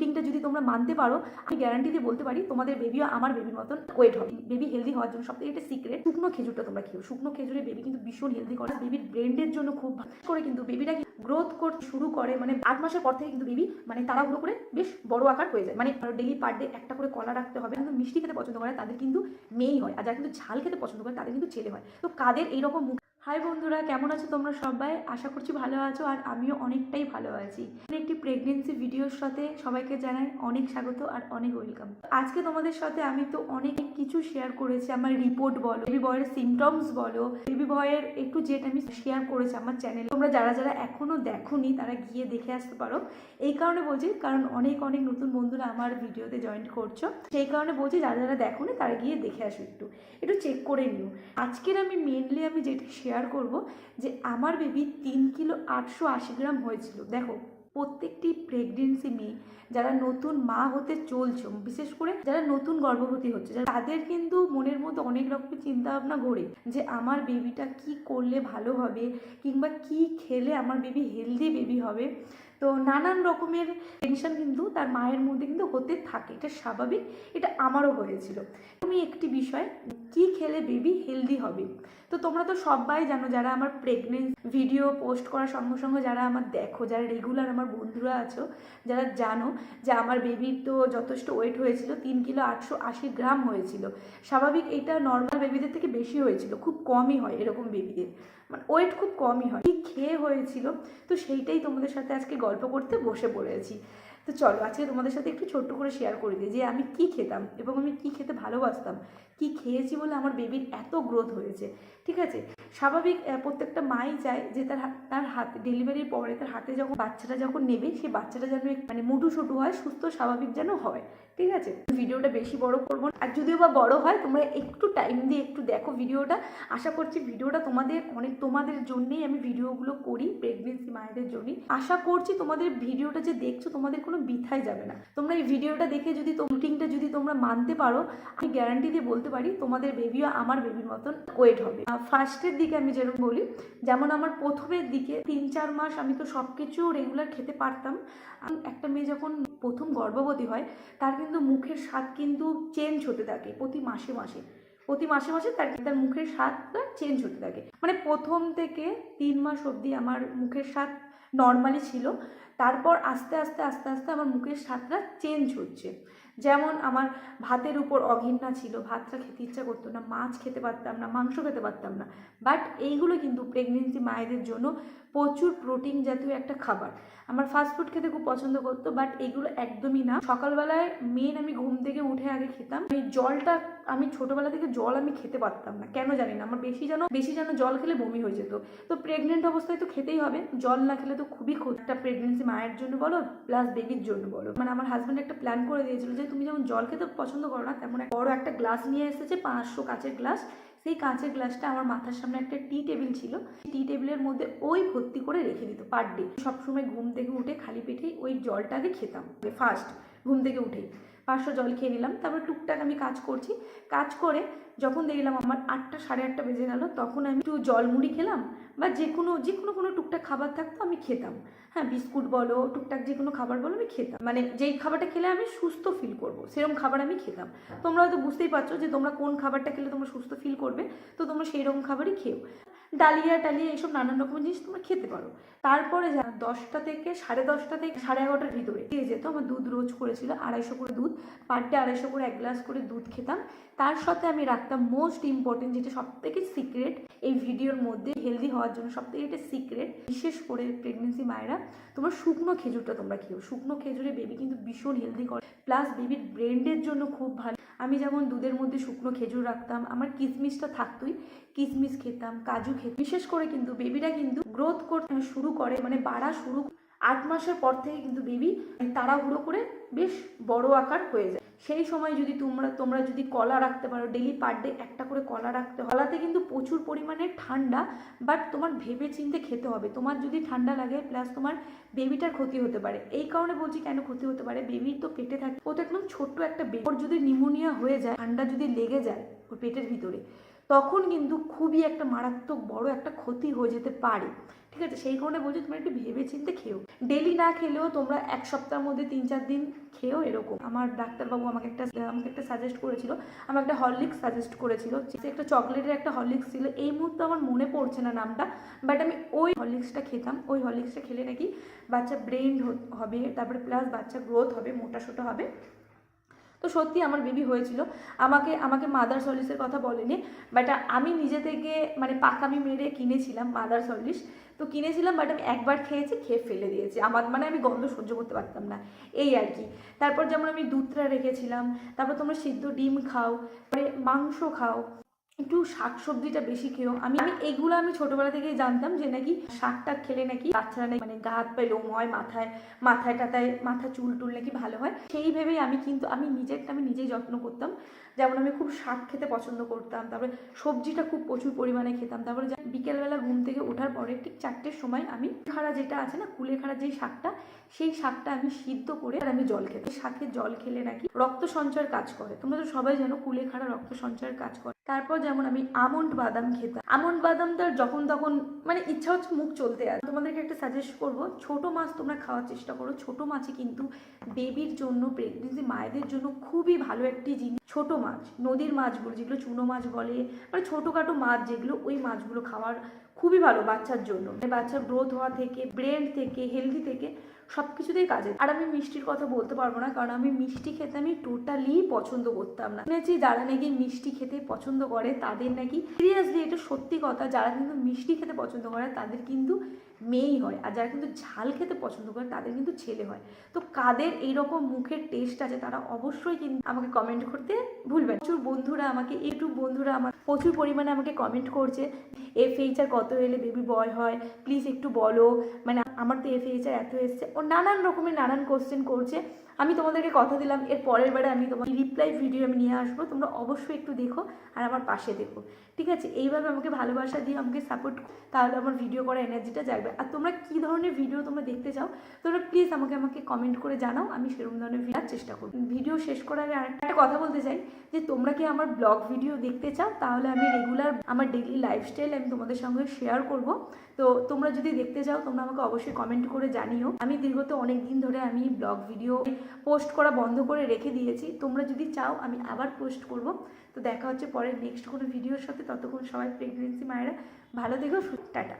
রুটিনটা যদি তোমরা মানতে পারো, আমি গ্যারান্টি দিয়ে বলতে পারি, তোমাদের বেবিও আমার বেবির মতন ওয়েট হবে। বেবি হেলদি হওয়ার জন্য সবথেকে একটা সিক্রেট শুকনো খেজুরটা তোমরা খেও শুকনো খেজুরে বেবি কিন্তু ভীষণ হেলদি করে। বেবির ব্রেনের জন্য খুব ভালো। করে কিন্তু বেবিটা গ্রোথ করতে শুরু করে মানে আট মাসের পর থেকে কিন্তু বেবি মানে তাড়াহুড়ো করে বেশ বড় আকার হয়ে যায়। মানে ডেলি পার ডে একটা করে কলা রাখতে হবে। কিন্তু মিষ্টি খেতে পছন্দ করে, তাদের কিন্তু মেয়েই হয়। আর যারা কিন্তু ঝাল খেতে পছন্দ করে, তাদের কিন্তু ছেলে হয়। তো কাদের এইরকম মুখ হাই বন্ধুরা, কেমন আছো তোমরা সবাই? আশা করছি ভালো আছো আর আমিও অনেকটাই ভালো আছি। একটি প্রেগনেন্সি ভিডিওর সাথে সবাইকে জানাই অনেক স্বাগত আর অনেক ওয়েলকাম আজকে তোমাদের সাথে আমি তো অনেক কিছু শেয়ার করেছি। আমার রিপোর্ট বলো বেবি বয়ের সিমটমস বলো বেবি বয়ের একটু যেটা আমি শেয়ার করেছি আমার চ্যানেলে তোমরা যারা যারা এখনও দেখোনি, তারা গিয়ে দেখে আসতে পারো। এই কারণে বলছি, কারণ অনেক অনেক নতুন বন্ধুরা আমার ভিডিওতে জয়েন করছ। সেই কারণে বলছি, যারা যারা দেখোনি, তারা গিয়ে দেখে আসো একটু। একটু চেক করে নিও। আজকের আমি মেনলি আমি যেটা শেয়ার করব যে আমার বেবি তিন কিলো আটশো আশি গ্রাম হয়েছিল। দেখো, প্রত্যেকটি প্রেগনেন্সি মেয়ে যারা নতুন মা হতে চলছে, বিশেষ করে যারা নতুন গর্ভবতী হচ্ছে তাদের কিন্তু মনের মধ্যে অনেক রকমের চিন্তা ভাবনা ঘোরে যে আমার বেবিটা কি করলে ভালো হবে, কিংবা কি খেলে আমার বেবি হেলদি বেবি হবে। তো নানান রকমের টেনশন কিন্তু তার মায়ের মধ্যে কিন্তু হতে থাকে, এটা স্বাভাবিক, এটা আমারও হয়েছিল। তুমি একটি বিষয়, কি খেলে বেবি হেলদি হবে? তো তোমরা তো সবাই জানো যারা আমার প্রেগনেন্ট ভিডিও পোস্ট করার সঙ্গে সঙ্গে যারা আমার দেখো, যারা রেগুলার আমার বন্ধুরা আছো, যারা জানো যে আমার বেবির তো যথেষ্ট ওয়েট হয়েছিল, তিন কিলো আটশো আশি গ্রাম হয়েছিল। স্বাভাবিক এটা নর্মাল বেবিদের থেকে বেশি হয়েছিল, খুব কমই হয় এরকম বেবিদের মানে ওয়েট খুব কমই হয়। কি খেয়ে হয়েছিল? তো সেইটাই তোমাদের সাথে আজকে গল্প করতে বসে পড়েছি। তো চলো, আজকে তোমাদের সাথে একটু ছোট্ট করে শেয়ার করে দিই যে আমি কি খেতাম এবং আমি কি খেতে ভালোবাসতাম, কি খেয়েছি বলে আমার বেবির এত গ্রোথ হয়েছে, ঠিক আছে? স্বাভাবিক প্রত্যেকটা মাই চায় যে তার তার হাতে ডেলিভারির পরে তার হাতে যখন বাচ্চাটা যখন নেবে সেই বাচ্চাটা যেন মানে মুটু সুটু হয়, সুস্থ, স্বাভাবিক যেন হয়। ঠিক আছে? ভিডিওটা বেশি বড় করব আর যদিও বা বড় হয়, তোমরা একটু টাইম দিয়ে একটু দেখো ভিডিওটা। আশা করছি ভিডিওটা তোমাদের অনেক তোমাদের জন্যেই আমি ভিডিওগুলো করি প্রেগনেন্সি মায়েদের জন্যই। আশা করছি তোমাদের ভিডিওটা যে দেখছ, তোমাদের কোনো বিথায় যাবে না। তোমরা এই ভিডিওটা দেখে যদি রুটিনটা যদি তোমরা মানতে পারো, আমি গ্যারান্টি দিয়ে বলতে পারি, তোমাদের বেবিও আমার বেবির মতন ওয়েট হবে। ফার্স্টের দিকে আমি যেরকম বলি, যেমন আমার প্রথমের দিকে তিন চার মাস আমি তো সব কিছু রেগুলার খেতে পারতাম। একটা মেয়ে যখন প্রথম গর্ভবতী হয়, তার কিন্তু মুখের স্বাদ কিন্তু চেঞ্জ হতে থাকে প্রতি মাসে মাসে। প্রতি মাসে মাসে তার তার মুখের স্বাদটা চেঞ্জ হতে থাকে। মানে প্রথম থেকে তিন মাস অবধি আমার মুখের স্বাদ নর্মালি ছিল। তারপর আস্তে আস্তে আস্তে আস্তে আমার মুখের স্বাদটা চেঞ্জ হচ্ছে। যেমন আমার ভাতের উপর অঘিন্না ছিল ভাতটা খেতে ইচ্ছা করতো না, মাছ খেতে পারতাম না, মাংস খেতে পারতাম না। বাট এইগুলো কিন্তু প্রেগনেন্সি মায়েদের জন্য প্রচুর প্রোটিন জাতীয় একটা খাবার। আমার ফাস্ট ফুড খেতে খুব পছন্দ করতো বাট এগুলো একদমই না। সকালবেলায় মেন আমি ঘুম থেকে উঠে আগে খেতাম। এই জলটা আমি ছোটবেলা থেকে জল আমি খেতে পারতাম না। কেন জানি না, আমার বেশি যেন বেশি যেন জল খেলে বমি হয়ে যেত। তো প্রেগনেন্ট অবস্থায় তো খেতেই হবে। জল না খেলে তো খুবই একটা প্রেগনেন্সি মায়ের জন্য বলো প্লাস বেবির জন্য বলো। মানে আমার হাজব্যান্ড একটা প্ল্যান করে দিয়েছিল যে, তুমি যেমন জল খেতে পছন্দ করো না, তেমন বড় একটা গ্লাস নিয়ে এসেছে, পাঁচশো কাঁচের গ্লাস সেই কাঁচের গ্লাসটা আমার মাথার সামনে একটা টি টেবিল ছিল। টি টেবিলের মধ্যে ওই ভর্তি করে রেখে দিত পার ডে সবসময় ঘুম থেকে উঠে খালি পেটেই ওই জলটাকে খেতাম। ফার্স্ট ঘুম থেকে উঠেই। পাঁচশো জল খেয়ে নিলাম তারপর টুকটাক আমি কাজ করছি। কাজ করে যখন দেখলাম আমার আটটা, সাড়ে আটটা বেজে গেল, তখন আমি একটু জলমুড়ি খেলাম বা যে কোনো যে কোনো কোনো টুকটাক খাবার থাকতো আমি খেতাম। হ্যাঁ বিস্কুট বলো, টুকটাক যে কোনো খাবার বলো আমি খেতাম। মানে যেই খাবারটা খেলে আমি সুস্থ ফিল করব সেরকম খাবার আমি খেতাম। তোমরা হয়তো বুঝতেই পারছ যে তোমরা কোন খাবারটা খেলে তোমরা সুস্থ ফিল করবে, তো তোমরা সেই রকম খাবারই খেও। ডালিয়া টালিয়া এইসব নানান রকমের জিনিস তোমরা খেতে পারো। তারপরে যা, দশটা থেকে, সাড়ে দশটা থেকে, সাড়ে এগারোটার ভিতরে দিয়ে যেত। আমার দুধ রোজ করেছিল আড়াইশো করে দুধ, পার ডে আড়াইশো করে এক গ্লাস করে দুধ খেতাম। তার সাথে আমি রাখতাম মোস্ট ইম্পর্টেন্ট যেটা সব থেকে সিক্রেট এই ভিডিওর মধ্যে হেলদি হওয়ার জন্য সব থেকে এটা সিক্রেট বিশেষ করে প্রেগনেন্সি মায়েরা, তোমার শুকনো খেজুরটা তোমরা খেও শুকনো খেজুরে বেবি কিন্তু ভীষণ হেলদি করে। প্লাস বেবির ব্রেন্ডের জন্য খুব ভালো। আমি যেমন দুধের মধ্যে শুকনো খেজুর রাখতাম, আমার কিশমিশটা থাকতোই। কিশমিশ খেতাম, কাজু খেতাম। বিশেষ করে কিন্তু বেবিরা কিন্তু গ্রোথ করতে শুরু করে মানে বাড়া শুরু আট মাসের পর থেকে কিন্তু বেবি তাড়াহুড়ো করে বেশ বড় আকার হয়ে যায়। সেই সময় যদি তোমরা তোমরা যদি কলা রাখতে পারো ডেলি পার ডে একটা করে কলা রাখতে, কলাতে কিন্তু প্রচুর পরিমাণে ঠান্ডা বাট তোমার ভেবে চিনতে খেতে হবে। তোমার যদি ঠান্ডা লাগে প্লাস তোমার বেবিটার ক্ষতি হতে পারে। এই কারণে বলছি কেন ক্ষতি হতে পারে? বেবির তো পেটে থাকে। ও তো একদম ছোট্ট একটা বেবি ওর যদি নিউমোনিয়া হয়ে যায়, ঠান্ডা যদি লেগে যায় ওর পেটের ভিতরে তখন কিন্তু খুবই একটা মারাত্মক বড় একটা ক্ষতি হয়ে যেতে পারে। ঠিক আছে? সেই কারণে বলছি তোমরা একটু ভেবে চিনতে খেও ডেলি না খেলেও তোমরা এক সপ্তাহের মধ্যে তিন চার দিন খেয়েও এরকম। আমার ডাক্তারবাবু আমাকে একটা আমাকে একটা সাজেস্ট করেছিল। আমাকে একটা হরলিক্স সাজেস্ট করেছিল। একটা চকলেটের একটা হরলিক্স ছিল। এই মুহূর্তে আমার মনে পড়ছে না নামটা। বাট আমি ওই হরলিক্সটা খেতাম। ওই হরলিক্সটা খেলে নাকি বাচ্চা ব্রেন হবে। তারপরে প্লাস বাচ্চা গ্রোথ হবে, মোটা সোটা হবে। সত্যি আমার বেবি হয়েছিল। আমাকে আমাকে মাদার সলিসের কথা বলেনি বাট আমি নিজে থেকে মানে পাকামি মেরে কিনেছিলাম মাদার সলিস তো কিনেছিলাম বাট আমি একবার খেয়েছি, খেয়ে ফেলে দিয়েছি। আমার মানে আমি গন্ধ সহ্য করতে পারতাম না। এই আর কি। তারপর যেমন আমি দুধটা রেখেছিলাম, তারপর তোমরা সিদ্ধ ডিম খাও, তারপরে মাংস খাও। একটু শাক সবজিটা বেশি খেও আমি আমি এগুলো আমি ছোটবেলা থেকেই জানতাম যে নাকি শাকটা খেলে নাকি বাচ্চারা নাকি মানে গা হাত পায়ে লোম হয়, মাথায় মাথায় টাথায় মাথা চুল টুল নাকি ভালো হয়। সেই ভেবেই আমি কিন্তু, আমি নিজেরটা আমি নিজেই যত্ন করতাম। যেমন আমি খুব শাক খেতে পছন্দ করতাম, তারপরে সবজিটা খুব প্রচুর পরিমাণে খেতাম। তারপরে বিকেলবেলা ঘুম থেকে ওঠার পরে ঠিক চারটের সময় আমি খাড়া যেটা আছে না, কুলেখাড়া যেই শাকটা, সেই শাকটা আমি সিদ্ধ করে আর আমি জল খেতাম। শাকের জল খেলে নাকি রক্ত সঞ্চয়ের কাজ করে। তোমরা তো সবাই জানো কুলেখাড়া রক্ত সঞ্চয়ের কাজ করে। তারপর যেমন আমি আমন্ড বাদাম খেতাম। আমন্ড বাদামটা যখন তখন মানে ইচ্ছা হচ্ছে মুখ চলতে আসে তোমাদেরকে একটা সাজেস্ট করব, ছোট মাছ তোমরা খাওয়ার চেষ্টা করো। ছোট মাছে কিন্তু বেবির জন্য প্রেগনেন্সি মায়েদের জন্য খুবই ভালো একটি জিনিস। ছোট মাছ, নদীর মাছগুলো যেগুলো চুনো মাছ বলে মানে ছোটোখাটো মাছ যেগুলো, ওই মাছগুলো খাওয়ার খুবই ভালো বাচ্চার জন্য। মানে বাচ্চার গ্রোথ হওয়া থেকে ব্রেন থেকে হেলদি থেকে সব কিছুতেই কাজে আর আমি মিষ্টির কথা বলতে পারব না, কারণ আমি মিষ্টি খেতে আমি টোটালি পছন্দ করতাম না। শুনেছি যারা নাকি মিষ্টি খেতে পছন্দ করে, তাদের নাকি সিরিয়াসলি এটা সত্যি কথা, যারা কিন্তু মিষ্টি খেতে পছন্দ করে, তাদের কিন্তু মেয়েই হয় আর যারা কিন্তু ঝাল খেতে পছন্দ করে তাদের কিন্তু ছেলে হয়। তো কাদের এইরকম মুখের টেস্ট আছে, তারা অবশ্যই কিন্তু আমাকে কমেন্ট করতে ভুলবেন প্রচুর বন্ধুরা আমাকে, ইউটিউব বন্ধুরা আমার প্রচুর পরিমাণে আমাকে কমেন্ট করছে এফ এইচার কত এলে বেবি বয় হয় প্লিজ একটু বলো। মানে আমার তো এফ এইচার এত এসছে। ও নানান রকমের নানান কোশ্চেন করছে। আমি তোমাদেরকে কথা দিলাম, এর পরের বারে আমি তোমার রিপ্লাই ভিডিও আমি নিয়ে আসব, তোমরা অবশ্যই একটু দেখো আর আমার পাশে দেখো, ঠিক আছে? এইভাবে আমাকে ভালোবাসা দিয়ে আমাকে সাপোর্ট তাহলে আমার ভিডিও করার এনার্জিটা জাগবে। আর তোমরা কী ধরনের ভিডিও তোমরা দেখতে চাও, তোমরা প্লিজ আমাকে আমাকে কমেন্ট করে জানাও, আমি সেরকম ধরনের ভিডিও চেষ্টা করব। ভিডিও শেষ করার আগে আরেকটা কথা বলতে চাই, যে তোমরা কি আমার ব্লগ ভিডিও দেখতে চাও? তাহলে আমি রেগুলার আমার ডেইলি লাইফস্টাইল আমি তোমাদের সঙ্গে শেয়ার করব। তো তোমরা যদি দেখতে চাও, তোমরা আমাকে অবশ্যই কমেন্ট করে জানিও। আমি দীর্ঘত অনেক দিন ধরে আমি ব্লগ ভিডিও পোস্ট করা বন্ধ করে রেখে দিয়েছি। তোমরা যদি চাও, আমি আবার পোস্ট করব। তো দেখা হচ্ছে পরে নেক্সট কোনো ভিডিওর সাথে। ততক্ষণ সবাই প্রেগনেন্সি মায়েরা ভালো দেখো টাটা।